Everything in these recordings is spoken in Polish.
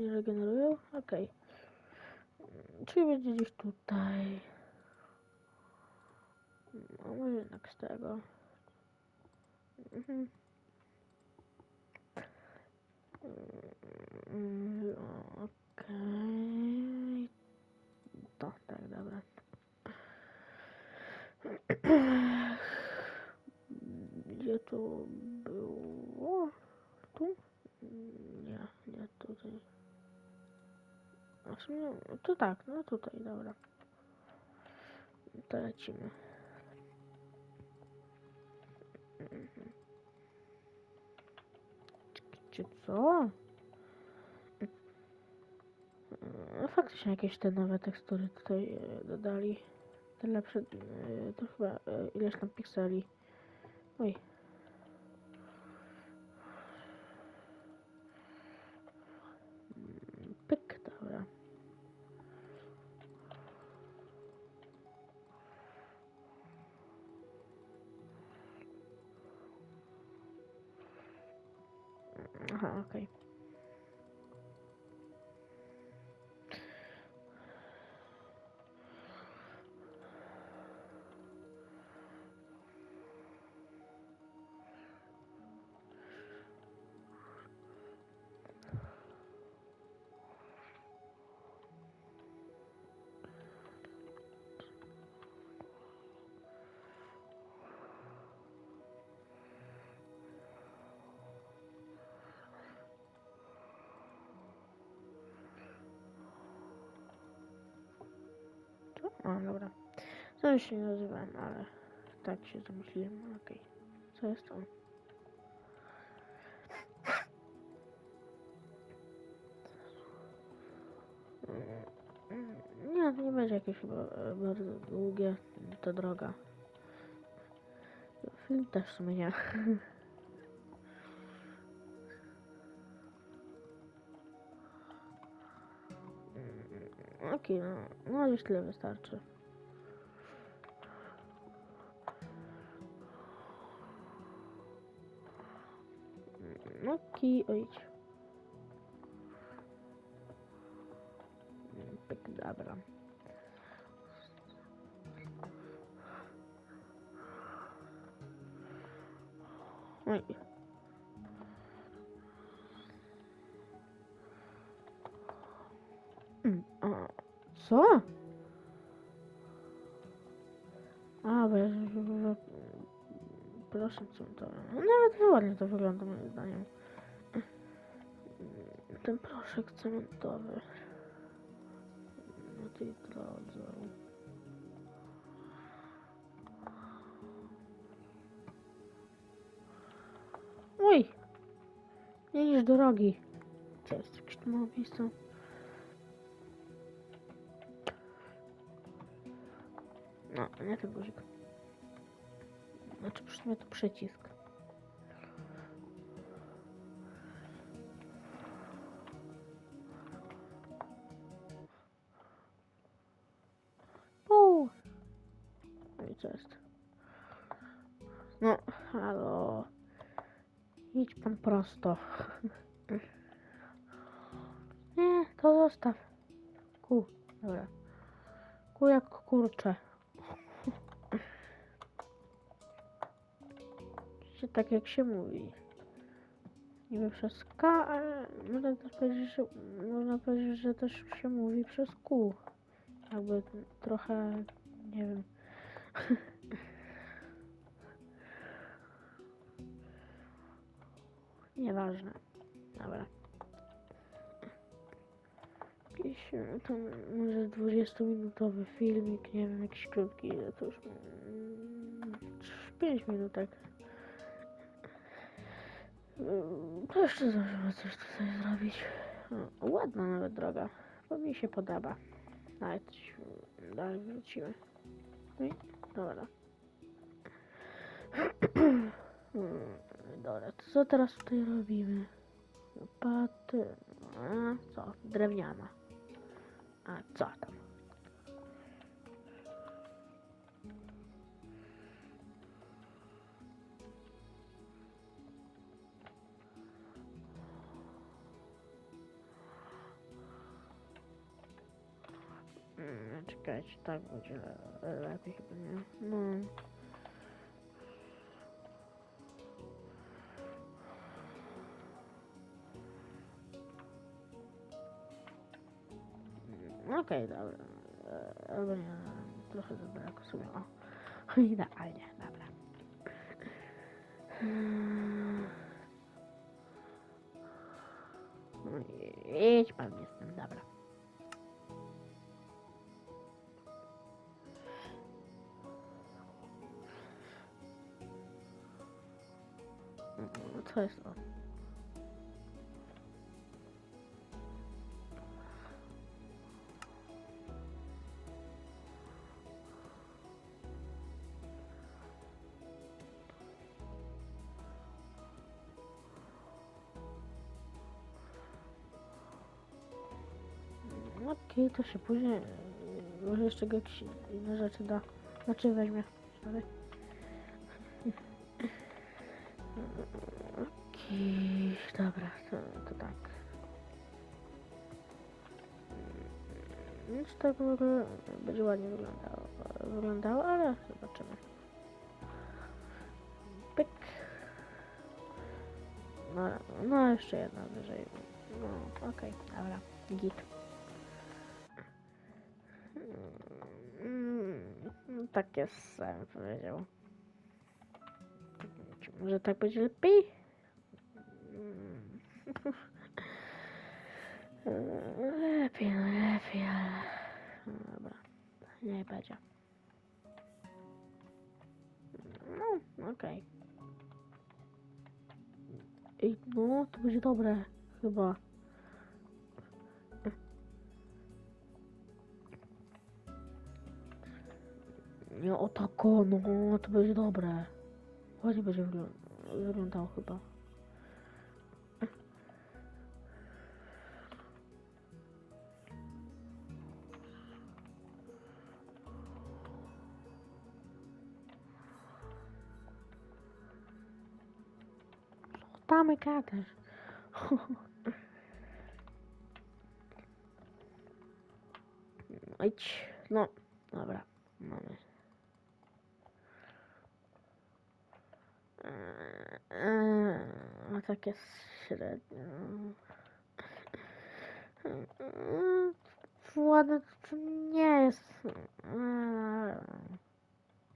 nie regenerują? Okej. Czyli będzie gdzieś tutaj. No może jednak z tego. Mhm. Mm, Okej. To, tak, dobra. Gdzie to było? Tu? Nie, nie tutaj. A w to tak, no tutaj, dobra. To lecimy. Mhm. Czy co? E, Faktycznie jakieś te nowe tekstury tutaj e, dodali. Te lepsze, to chyba e, ileś tam pikseli. Oj. Aha, A, dobra. Już się nie nazywałem, ale tak się zamyśliłem. Okej. Co jest to? Nie, to nie będzie jakieś e, bardzo długie. To droga. Film też w sumie nie. Okej, no, no już tyle wystarczy. Mm, Okej, oj. Mm, Pyk, dobra. Oj. Mm, co? A, bo ja... Proszę, co to... Nawet ładnie to wygląda, moim zdaniem. Ten proszek cementowy. Na tej drodze. Oj! Nie niż drogi. Jakieś tu małe miejsce? No, nie ten guzik. Znaczy, przy sumie to przycisk. Uuu. No i co jest? No, halo. Idź pan prosto. Nie, to zostaw. Ku, dobra. Ku jak kurcze. Tak jak się mówi. Niby przez K, ale można też powiedzieć, że, można powiedzieć, że też się mówi przez Q. Jakby trochę, nie wiem. Nieważne. Dobra. Jakiś tam może 20-minutowy filmik, nie wiem, jakiś krótki, to już mm, 5 minutek. To jeszcze zdążymy coś tutaj zrobić. O, ładna nawet droga, bo mi się podoba. Nawet dalej wrócimy. No i dobra. Dobra, to co teraz tutaj robimy? Lopaty. A co? Drewniana. A co tam? Czekajcie, tak będzie le- lepiej chyba, nie? No. Okej, dobra. E, Albo nie, trochę za daleko sobie. O, idealnie, dobra. No Idź pan jestem, dobra. Co jest to? Okej, to się później. Może jeszcze jakieś inne rzeczy da. Znaczy weźmie. Sorry. Okej, dobra, to, to tak. Nic tak w ogóle będzie ładnie wyglądało, wyglądało, ale zobaczymy. Pyk. No, no jeszcze jedna wyżej. No, okej, dobra, git. Mm, tak jest, sam powiedział. Może tak będzie lepiej? Lepiej, no lepiej, ale... No dobra, nie będzie. No, okej. Ej, no, to będzie dobre, chyba. Nie, o tako, no, to będzie dobre. Ładnie będzie wyglą- wyglądało chyba. Damy gadasz. Idź, no, dobra, mamy. Eee, A tak jest średnio. Eee, Ładne to nie jest. Eee,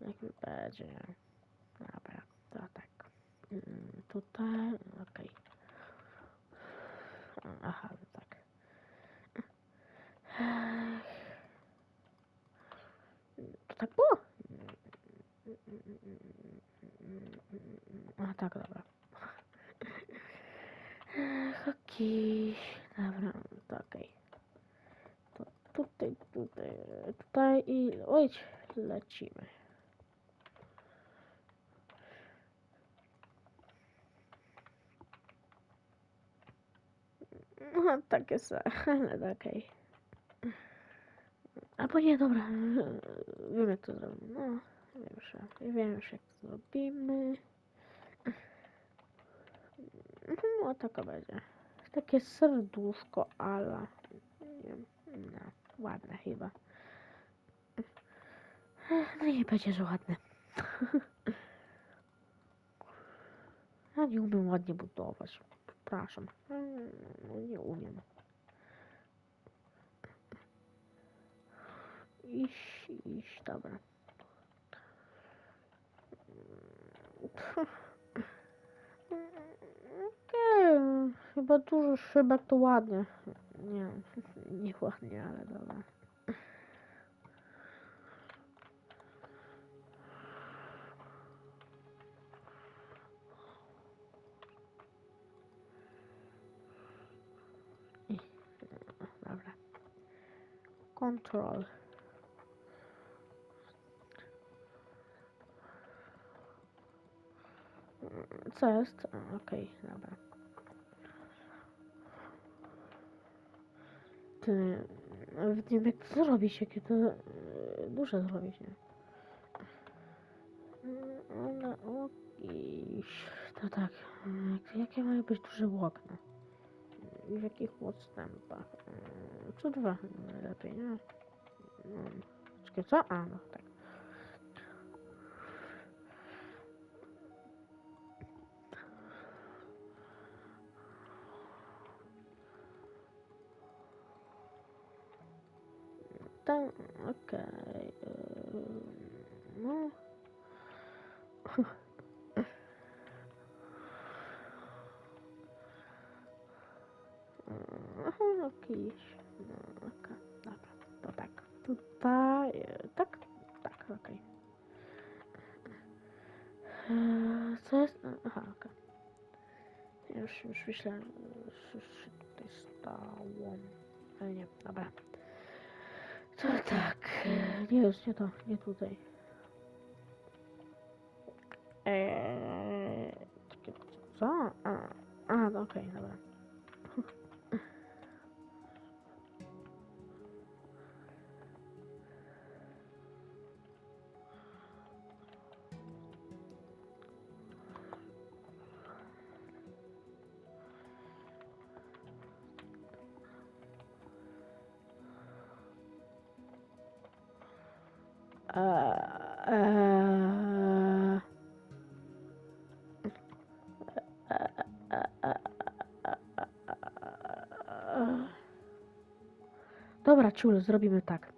Jak mi będzie. Dobra, to tak. Mm, Tutaj, okej. Aha, no tak. To tak było? A tak, dobra. Okej, dobra, to okej. To tutaj, tutaj, tutaj i oj, lecimy. No, tak jest, ale okej. Albo nie, dobra, wiem jak to zrobimy, no, wiem już, wiem już jak to zrobimy. No, taka będzie. Takie serduszko ala. Nie wiem, no, ładne chyba. No nie będzie, że ładne. Ja nie umiem ładnie budować. Przepraszam. No, nie umiem. Iść, iść, dobra. Okej, chyba dużo szybek to ładnie. Nie, nie ładnie, ale dobra. Control. Co jest? Okej, dobra. Ty, nawet nie wiem jak to zrobić, jakie to e, duże zrobić, nie? Mm, Ale okej, to tak, jak- jakie mają być duże okna? W jakich odstępach? Co dwa najlepiej, nie? Mm, Czekaj, co? A, no tak. Tam, okej. ym, Tutaj, e, tak, tak, okej. Eee, Co jest? Aha, okej. Już, już myślałem, że się tutaj stało. Ale nie, dobra. To tak, e, nie jest, nie to, nie tutaj. Eee, co? A, a, no okej, dobra. Dobra, ciul, zrobimy tak.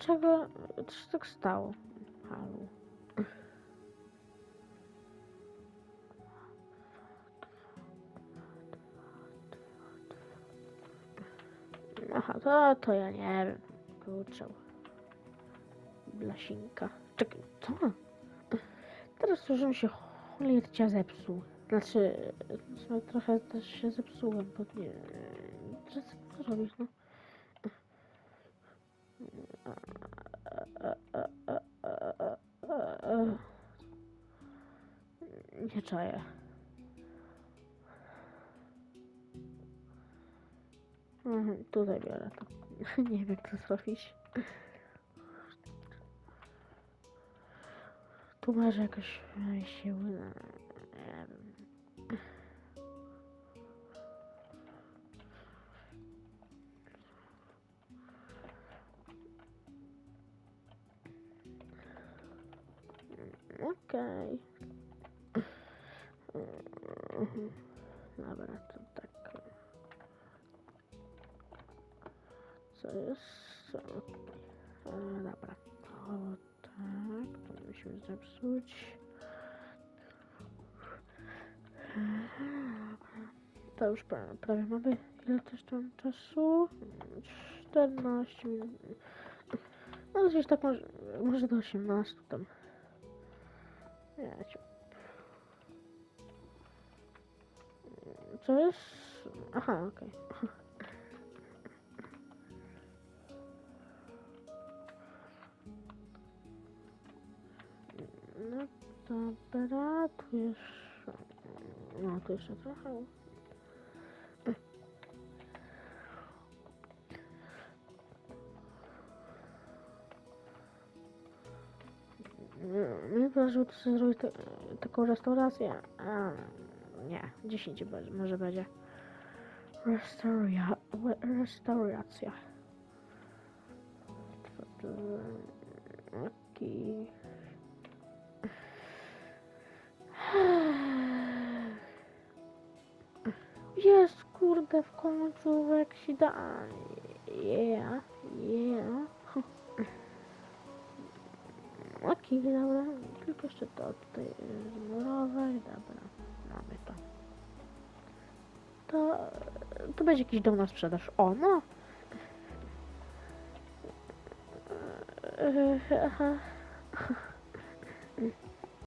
Dlaczego to się tak stało. Halo. Aha, to, to ja nie wiem. Kurczę. Blasinka. Czekaj, co? Teraz już się cholercia zepsuł. Znaczy, trochę też się zepsułem, bo nie... Co, co zrobić, no? Nie czaję. Mhm, tutaj biorę to. Nie wiem to zrobić. Tu może jakoś e, się uda. Mhm. Zepsuć. To już pra- prawie mamy. Ile też tam czasu? 14 minut. No gdzieś tak może, może do 18 tam. Ja cię. Co jest? Aha, okej. No dobra, tu jeszcze... No, tu jeszcze trochę. Mnie proszę sobie zrobić taką restaurację. A, nie, 10 będzie, może będzie. Restauria, we- restauracja. Kurde w końcu Weksida. Yeah, yeah. Okej, dobra. Tylko jeszcze to tutaj zmurować. Dobra, mamy to. To, to będzie jakiś dom na sprzedaż. O, no. Eee, Aha.